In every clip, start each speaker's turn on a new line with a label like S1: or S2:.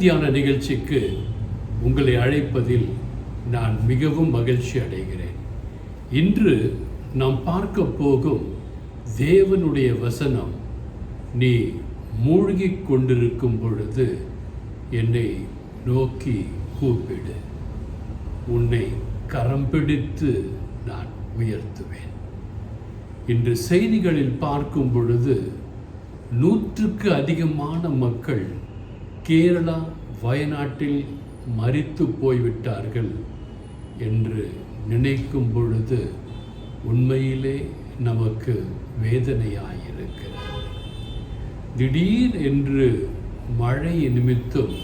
S1: தியான நிகழ்ச்சிக்கு உங்களை அழைப்பதில் நான் மிகவும் மகிழ்ச்சி அடைகிறேன். இன்று நாம் பார்க்க போகும் தேவனுடைய வசனம் நீ மூழ்கிக் கொண்டிருக்கும் பொழுது என்னை நோக்கி கூப்பிடு. உன்னை கரம் பிடித்து நான் உயர்த்துவேன். இன்று செய்திகளில் பார்க்கும் பொழுது நூற்றுக்கு அதிகமான மக்கள் கேரளா வயநாட்டில் மறித்து போய்விட்டார்கள் என்று நினைக்கும் பொழுது உண்மையிலே நமக்கு வேதனையாயிருக்கிறது. திடீர் என்று மழை நிமித்தம்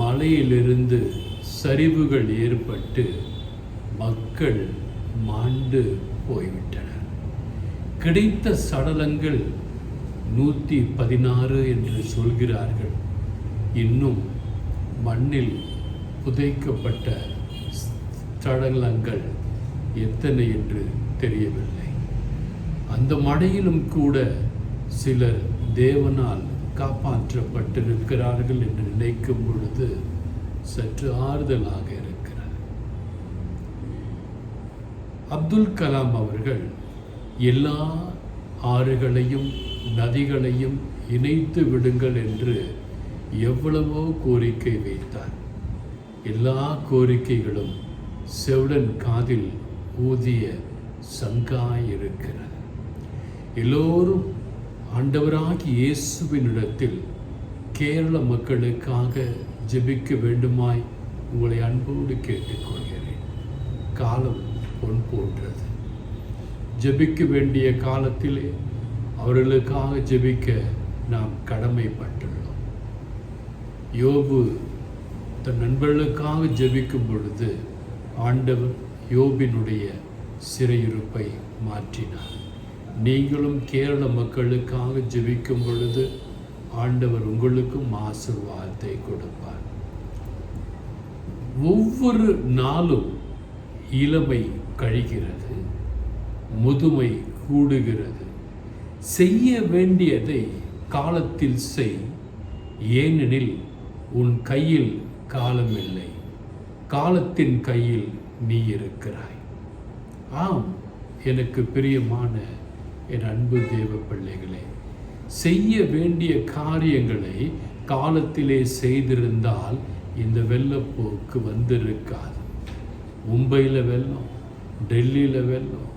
S1: மலையிலிருந்து சரிவுகள் ஏற்பட்டு மக்கள் மாண்டு போய்விட்டனர். கிடைத்த சடலங்கள் நூற்றி பதினாறு என்று சொல்கிறார்கள். இன்னும் மண்ணில் புதைக்கப்பட்ட சடலங்கள் எத்தனை என்று தெரியவில்லை. அந்த மடையிலும் கூட சிலர் தேவனால் காப்பாற்றப்பட்டிருக்கிறார்கள் என்று நினைக்கும் பொழுது சற்று ஆறுதலாக இருக்கிறார். அப்துல் கலாம் அவர்கள் எல்லா ஆறுகளையும் நதிகளையும் இணைத்து விடுங்கள் என்று எவ்வளவோ கோரிக்கை வைத்தார். எல்லா கோரிக்கைகளும் செவுடன் காதில் ஊதிய சங்காய் எல்லோரும் ஆண்டவராகி இயேசுவினிடத்தில் கேரள மக்களுக்காக ஜெபிக்க வேண்டுமாய் உங்களை அன்போடு கேட்டுக்கொள்கிறேன். காலம் பொன் போன்றது. ஜெபிக்க வேண்டிய காலத்திலே அவர்களுக்காக ஜெபிக்க நாம் கடமைப்பட்டுள்ளோம். யோபு தன் நண்பர்களுக்காக ஜபிக்கும் பொழுது ஆண்டவர் யோபினுடைய சிறையிருப்பை மாற்றினார். நீங்களும் கேரள மக்களுக்காக ஜெபிக்கும் பொழுது ஆண்டவர் உங்களுக்கும் ஆசிர்வாதத்தை கொடுப்பார். ஒவ்வொரு நாளும் இளமை கழிகிறது முதுமை கூடுகிறது. செய்ய வேண்டியதை காலத்தில் செய் ஏனெனில் உன் கையில் காலம் இல்லை. காலத்தின் கையில் நீ இருக்கிறாய். ஆம் எனக்கு பிரியமான என் அன்பு தேவ பிள்ளைகளே செய்ய வேண்டிய காரியங்களை காலத்திலே செய்திருந்தால் இந்த வெள்ளப்போக்கு வந்திருக்காது. மும்பையில் வெள்ளம் டெல்லியில் வெள்ளம்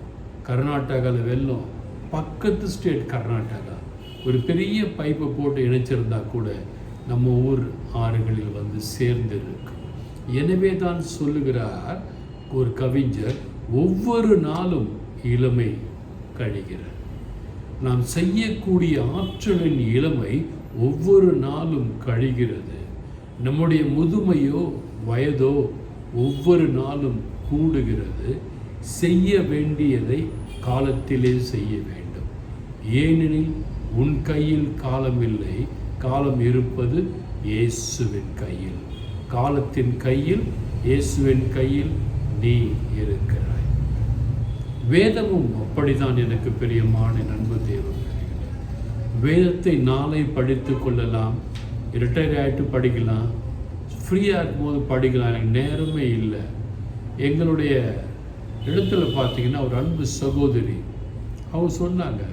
S1: கர்நாடகாவில் வெள்ளம் பக்கத்து ஸ்டேட் கர்நாடகா. ஒரு பெரிய பைப்பை போட்டு இணைச்சிருந்தா கூட நம்ம ஊர் ஆறுகளில் வந்து சேர்ந்திருக்கு. எனவே தான் சொல்லுகிறார் ஒரு கவிஞர் ஒவ்வொரு நாளும் இளமை கழிகிறது. நாம் செய்யக்கூடிய ஆற்றலின் இளமை ஒவ்வொரு நாளும் கழிகிறது. நம்முடைய முதுமையோ வயதோ ஒவ்வொரு நாளும் கூடுகிறது. செய்ய வேண்டியதை காலத்திலே செய்ய வேண்டும். ஏனெனில் உன் கையில் காலமில்லை காலம் இருப்பது இயேசுவின் கையில். காலத்தின் கையில் இயேசுவின் கையில் நீ இருக்கிறாய். வேதமும் அப்படிதான் எனக்கு பிரியமான நண்பு தேவன் வேதத்தை நாளை படித்து கொள்ளலாம். ரிட்டையர் ஆகிட்டு படிக்கலாம். ஃப்ரீயாக இருக்கும்போது படிக்கலாம். எனக்கு நேரமே இல்லை. எங்களுடைய இடத்துல பார்த்தீங்கன்னா ஒரு அன்பு சகோதரி அவங்க சொன்னாங்க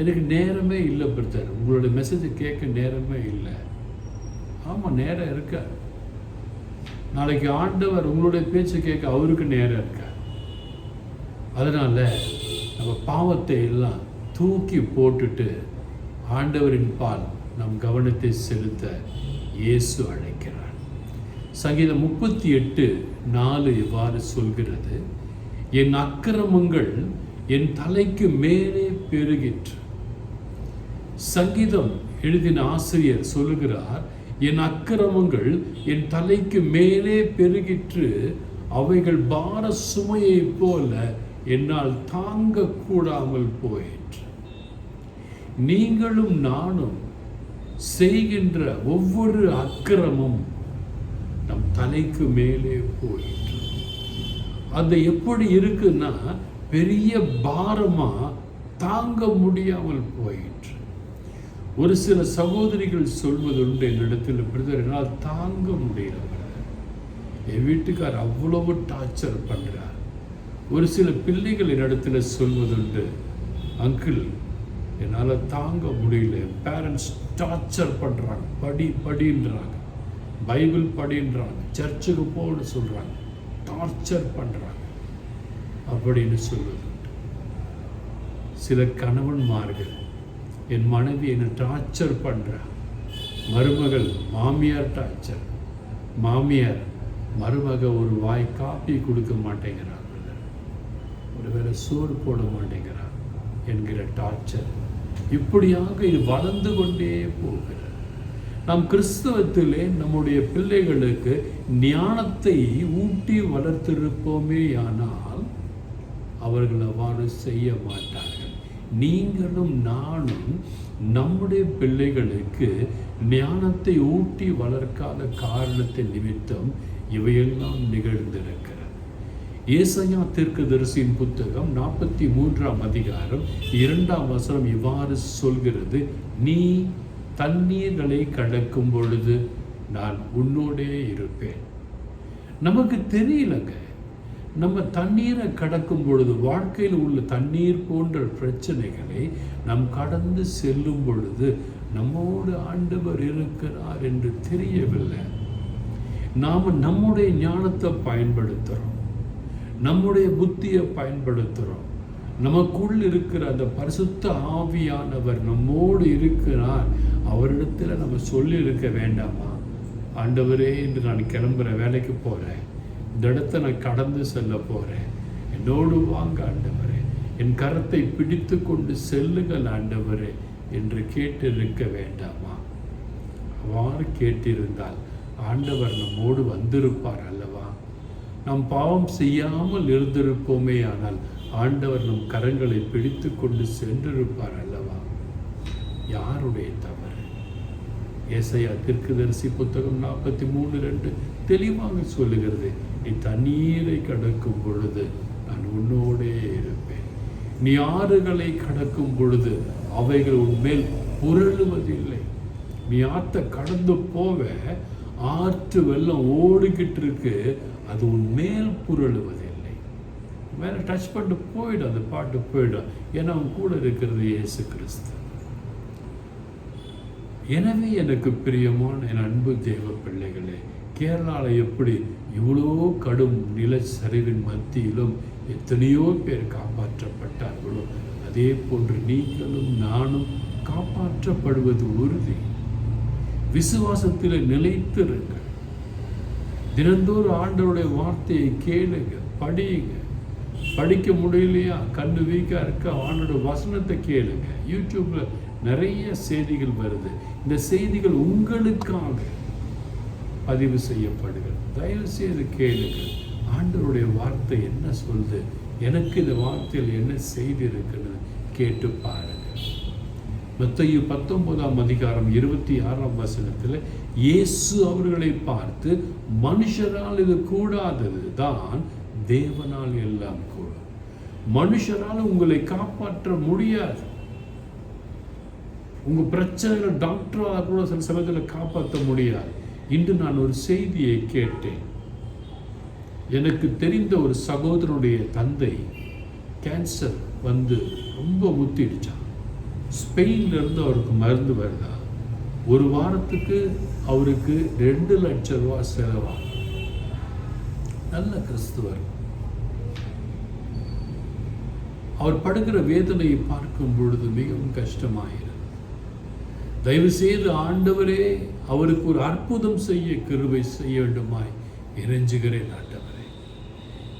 S1: எனக்கு நேரமே இல்லை பிரதர். உங்களோட மெசேஜை கேட்க நேரமே இல்லை. ஆமாம் நேரம் இருக்க? நாளைக்கு ஆண்டவர் உங்களுடைய பேச்சை கேட்க அவருக்கு நேரம் இருக்க? அதனால் நம்ம பாவத்தை எல்லாம் தூக்கி போட்டுட்டு ஆண்டவரின் பால் நம் கவனத்தை செலுத்த இயேசு அழைக்கிறார். சங்கீதம் முப்பத்தி எட்டு நாலு இவ்வாறு சொல்கிறது என் அக்கிரமங்கள் என் தலைக்கு மேலே பெருகிற்று. சங்கீதம் எழுதின ஆசிரியர் சொல்லுகிறார் என் அக்கிரமங்கள் என் தலைக்கு மேலே பெருகிற்று அவைகள் பார சுமையை போல என்னால் தாங்க கூடாமல் போயிற்று. நீங்களும் நானும் செய்கின்ற ஒவ்வொரு அக்கிரமும் நம் தலைக்கு மேலே போயிற்று. அது எப்படி இருக்குன்னா பெரிய பாரமா தாங்க முடியாமல் போயிற்று. ஒரு சில சகோதரிகள் சொல்வதுண்டு என்னிடத்தில் பிரதர் என்னால் தாங்க முடியல என் வீட்டுக்கார் அவ்வளவு டார்ச்சர் பண்ணுறார் ஒரு சில பிள்ளைகள் என்னிடத்தில் சொல்வதுண்டு அங்கிள் என்னால் தாங்க முடியல. பேரண்ட்ஸ் டார்ச்சர் பண்ணுறாங்க படி படின்றாங்க. பைபிள் படின்றாங்க. சர்ச்சுக்கு போன்னு சொல்கிறாங்க டார்ச்சர் பண்ணுறாங்க அப்படின்னு சொல்வது சில கணவன்மார்கள் என் மனைவி என்னை டார்ச்சர் பண்ணுறா மருமகள் மாமியார் டார்ச்சர் மாமியார் மருமக ஒரு வாய் காப்பி கொடுக்க மாட்டேங்கிறாங்க ஒருவேளை சோறு போட மாட்டேங்கிறார் என்கிற டார்ச்சர் இப்படியாக இது வளர்ந்து கொண்டே போகிறது. நாம் கிறிஸ்தவத்திலே நம்முடைய பிள்ளைகளுக்கு ஞானத்தை ஊட்டி வளர்த்திருப்போமே ஆனால் அவர்கள் அவ்வாறு செய்ய மாட்டார் நீங்களும் நானும் நம்முடைய பிள்ளைகளுக்கு ஞானத்தை ஊட்டி வளர்க்காத காரணத்தின் நிமித்தம் இவையெல்லாம் நிகழ்ந்திருக்கிறது. ஏசையா தீர்க்கதரிசியின் புத்தகம் நாற்பத்தி மூன்றாம் அதிகாரம் இரண்டாம் வசனம் இவ்வாறு சொல்கிறது நீ தண்ணீர்களை கடக்கும் பொழுது நான் உன்னோடே இருப்பேன். நமக்கு தெரியலங்க. நம்ம தண்ணீரை கடக்கும் பொழுது வாழ்க்கையில் உள்ள தண்ணீர் போன்ற பிரச்சனைகளை நாம் கடந்து செல்லும் பொழுது நம்மோடு ஆண்டவர் இருக்கிறார் என்று தெரியவில்லை. நாம் நம்முடைய ஞானத்தை பயன்படுத்துகிறோம் நம்முடைய புத்தியை பயன்படுத்துகிறோம் நமக்குள் இருக்கிற அந்த பரிசுத்த ஆவியானவர் நம்மோடு இருக்கிறார். அவரிடத்தில் நம்ம சொல்லி இருக்க வேண்டாமா? ஆண்டவரே என்று நான் கிளம்புற வேலைக்கு போகிறேன் இந்த இடத்த நான் கடந்து செல்ல போகிறேன் என்னோடு வாங்க ஆண்டவரே. என் கரத்தை பிடித்து கொண்டு செல்லுங்கள் ஆண்டவரே என்று கேட்டிருக்க வேண்டாமா? அவ்வாறு கேட்டிருந்தால் ஆண்டவர் நம்மோடு வந்திருப்பார் அல்லவா? நாம் பாவம் செய்யாமல் இருந்திருப்போமே ஆனால் ஆண்டவர் நம் கரங்களை பிடித்து கொண்டு சென்றிருப்பார் அல்லவா? யாருடைய தவறு? ஏசையா தரிசி புத்தகம் நாற்பத்தி மூணு ரெண்டு தெளிவாக சொல்லுகிறது நீ தண்ணீரை கடக்கும் பொழுது நான் உன்னோடே இருப்பேன். நீ ஆறுகளை கடக்கும் பொழுது அவைகள் உன்மேல் புரளுவதில்லை நீ ஆத்த கடந்து போவ ஆற்று வெள்ளம் ஓடிக்கிட்டு இருக்கு அது உன் மேல் புரளுவதில்லை. மேலே டச் பண்ணிட்டு போயிடும் அந்த பாட்டு போயிடும். ஏன்னா அவன் கூட இருக்கிறது இயேசு கிறிஸ்து. எனவே எனக்கு பிரியமான என் அன்பு தேவ பிள்ளைகளே கேரளாவில் எப்படி இவ்வளோ கடும் நிலச்சரிவின் மத்தியிலும் எத்தனையோ பேர் காப்பாற்றப்பட்டார்களோ அதே போன்று நீங்களும் நானும் காப்பாற்றப்படுவது உறுதி. விசுவாசத்தில் நிலைத்திருங்கள். தினந்தோறும் ஆண்டவருடைய வார்த்தையை கேளுங்க படியுங்க படிக்க முடியலையா? கண்ணு வீக்காக இருக்க? ஆண்டோட வசனத்தை கேளுங்க. யூடியூப்பில் நிறைய செய்திகள் வருது. இந்த செய்திகள் உங்களுக்காக பதிவு செய்யப்படுகிறது. தயவு செய்து கேளுங்கள். ஆண்டவருடைய வார்த்தை என்ன சொல்லுது? எனக்கு இந்த வார்த்தையில் என்ன செய்தி இருக்குன்னு கேட்டு பாருங்க மத்தையு பத்தொன்பதாம் அதிகாரம் இருபத்தி ஆறாம் வசனத்தில் இயேசு அவர்களை பார்த்து மனுஷரால் இது கூடாதது தான் தேவனால் எல்லாம் கூடும். மனுஷரால் உங்களை காப்பாற்ற முடியாது. உங்கள் பிரச்சனைகளை டாக்டராக கூட சில சமயத்தில் காப்பாற்ற முடியாது. இன்று நான் ஒரு செய்தியை கேட்டேன். எனக்கு தெரிந்த ஒரு சகோதரனுடைய தந்தை கேன்சர் வந்து ரொம்ப முத்திடுச்சான் ஸ்பெயின்லேருந்து அவருக்கு மருந்து வருதா? ஒரு வாரத்துக்கு அவருக்கு ரெண்டு லட்சம் ரூபா செலவாகும். நல்ல கிறிஸ்துவர். அவர் படுகிற வேதனையை பார்க்கும் பொழுது மிகவும் கஷ்டமாயிரு. தயவு செய்து ஆண்டவரே அவருக்கு ஒரு அற்புதம் செய்ய கிருபை செய்ய வேண்டுமாய் இறைஞ்சுகிறேன் ஆண்டவரே.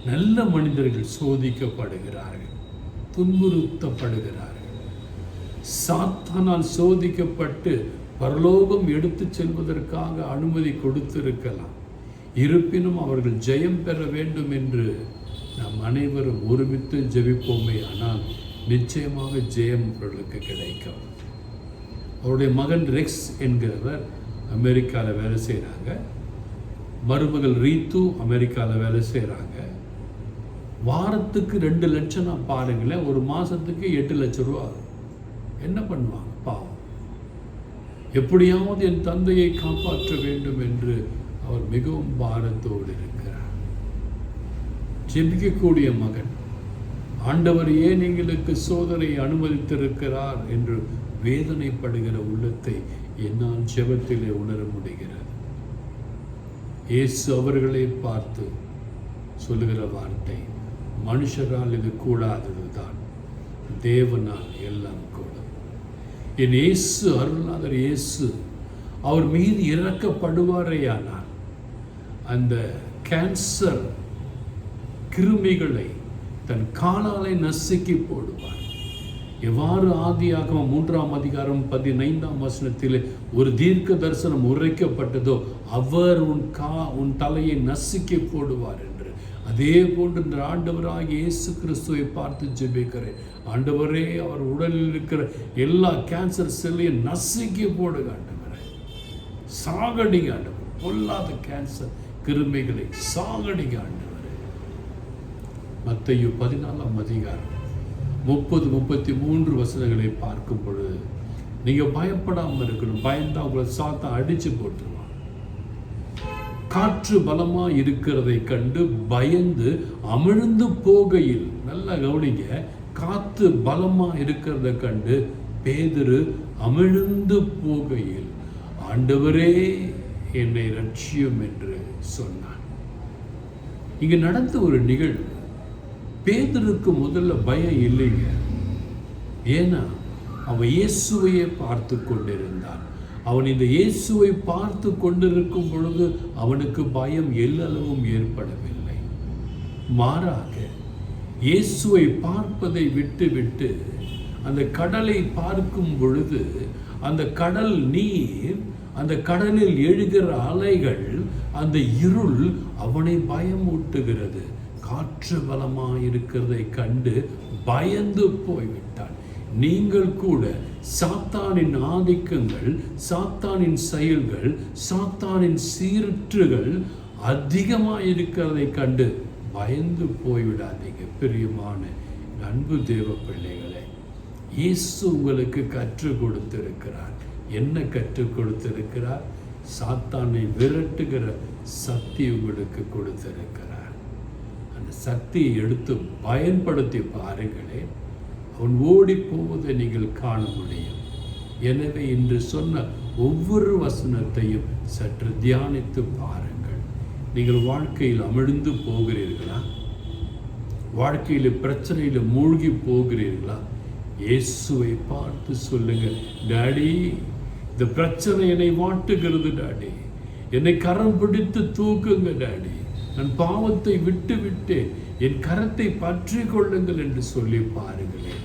S1: நல்ல மனிதர்கள் சோதிக்கப்படுகிறார்கள் துன்புறுத்தப்படுகிறார்கள். சாத்தானால் சோதிக்கப்பட்டு பரலோகம் எடுத்துச் செல்வதற்காக அனுமதி கொடுத்திருக்கலாம். இருப்பினும் அவர்கள் ஜெயம் பெற வேண்டும் என்று நாம் அனைவரும் ஒருமித்து ஜெபிப்போமே ஆனால் நிச்சயமாக ஜெயம் அவர்களுக்கு கிடைக்கும். அவருடைய மகன் ரெக்ஸ் என்கிறவர் அமெரிக்காவில் வேலை செய்கிறாங்க மருமகள் ரீத்து அமெரிக்காவில் வேலை செய்கிறாங்க வாரத்துக்கு ரெண்டு லட்சம் நான் பாருங்களேன் ஒரு மாதத்துக்கு எட்டு லட்சம் ரூபா என்ன பண்ணுவாங்க பாவம். எப்படியாவது என் தந்தையை காப்பாற்ற வேண்டும் என்று அவர் மிகவும் பாரத்தோடு இருக்கிறார். ஜெபிக்கக்கூடிய மகன் ஆண்டவர் ஏன் எங்களுக்கு சோதனை அனுமதித்திருக்கிறார் என்று வேதனைப்படுகிற உள்ளத்தை என்னால் ஜெபத்திலே உணர முடிகிறது. இயேசு அவர்களை பார்த்து சொல்லுகிற வார்த்தை மனுஷரால் இது கூடாததுதான் தேவனால் எல்லாம் கூடும். என் இயேசு அருள்நாதர் இயேசு அவர் மீது இறக்கப்படுவாரேயானால் அந்த கேன்சர் கிருமிகளை தன் காலாலை நசுக்கி போடுவார். எவ்வாறு ஆதியாகவும் மூன்றாம் அதிகாரம் பதினைந்தாம் வசனத்தில் ஒரு தீர்க்க தரிசனம் உரைக்கப்பட்டதோ அவர் உன் கா உன் தலையை நசுக்கி போடுவார் என்று. அதே போன்று இந்த ஆண்டவராக இயேசு கிறிஸ்துவை பார்த்து ஜெபிக்கிறேன். ஆண்டவரே அவர் உடலில் இருக்கிற எல்லா கேன்சர் செல்லையும் நசுக்கி போடுங்க ஆண்டவரே. சாகடிங்க ஆண்டவர். பொல்லாத கேன்சர் கிருமிகளை சாகடிங்க ஆண்டவரே. மத்தையு பதினாலாம் அதிகாரம் முப்பது முப்பத்தி மூன்று வசனங்களை பார்க்கும் பொழுது நீங்க பயப்படாம இருக்கணும். பயந்தா உங்களை சாத்தா அடிச்சு போட்டுருவான். காற்று பலமா இருக்கிறதை கண்டு பயந்து அமிழ்ந்து போகையில் நல்லா கவனிங்க காற்று பலமா இருக்கிறத கண்டு பேதரு அமிழ்ந்து போகையில் ஆண்டவரே என்னை ரட்சியம் என்று சொன்னான். இங்க நடந்த ஒரு நிகழ்வு. பேதருக்கு முதல்ல பயம் இல்லைங்க. ஏன்னா அவன் இயேசுவையே பார்த்து கொண்டிருந்தான். அவன் இந்த இயேசுவை பார்த்து கொண்டிருக்கும் பொழுது அவனுக்கு பயம் எல்லளவும் ஏற்படவில்லை. மாறாக இயேசுவை பார்ப்பதை விட்டு விட்டு அந்த கடலை பார்க்கும் பொழுது அந்த கடல் நீர் அந்த கடலில் எழுகிற அலைகள் அந்த இருள் அவனை பயமூட்டுகிறது. காற்று பலமாக இருக்கிறதை கண்டு பயந்து போய்விட்டான். நீங்கள் கூட சாத்தானின் ஆதிக்கங்கள் சாத்தானின் செயல்கள் சாத்தானின் சீரற்றுகள் அதிகமாக இருக்கிறதை கண்டு பயந்து போய்விடாதீங்க பிரியமான அன்பு தேவ பிள்ளைகளே இயேசு உங்களுக்கு கற்றுக் கொடுத்திருக்கிறார். என்ன கற்றுக் கொடுத்திருக்கிறார்? சாத்தானை விரட்டுகிற சக்தி உங்களுக்கு கொடுத்திருக்கிறார். சக்தியை எடுத்து பயன்படுத்தி பாருங்களேன் அவன் ஓடி போவதை நீங்கள் காண முடியும். எனவே இன்று சொன்ன ஒவ்வொரு வசனத்தையும் சற்று தியானித்து பாருங்கள். நீங்கள் வாழ்க்கையில் அமிழ்ந்து போகிறீர்களா? வாழ்க்கையில் பிரச்சனையில் மூழ்கி போகிறீர்களா? இயேசுவை பார்த்து சொல்லுங்க டாடி இந்த பிரச்சனை என்னை வாட்டுகிறது டாடி. என்னை கரம் பிடித்து தூக்குங்க டாடி. நான் பாவத்தை விட்டு விட்டு என் கரத்தை பற்றி கொள்ளுங்கள் என்று சொல்லி பாருங்களேன்.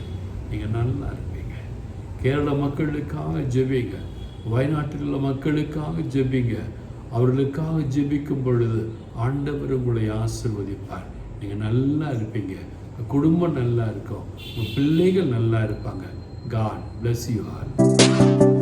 S1: நீங்க நல்லா இருப்பீங்க. கேரள மக்களுக்காக ஜெபிங்க. வயநாட்டில் உள்ள மக்களுக்காக ஜெபிங்க. அவர்களுக்காக ஜெபிக்கும் பொழுது ஆண்டவர் உங்களை ஆசிர்வதிப்பார். நீங்க நல்லா இருப்பீங்க. குடும்பம் நல்லா இருக்கும். உங்கள் பிள்ளைகள் நல்லா இருப்பாங்க. God bless you are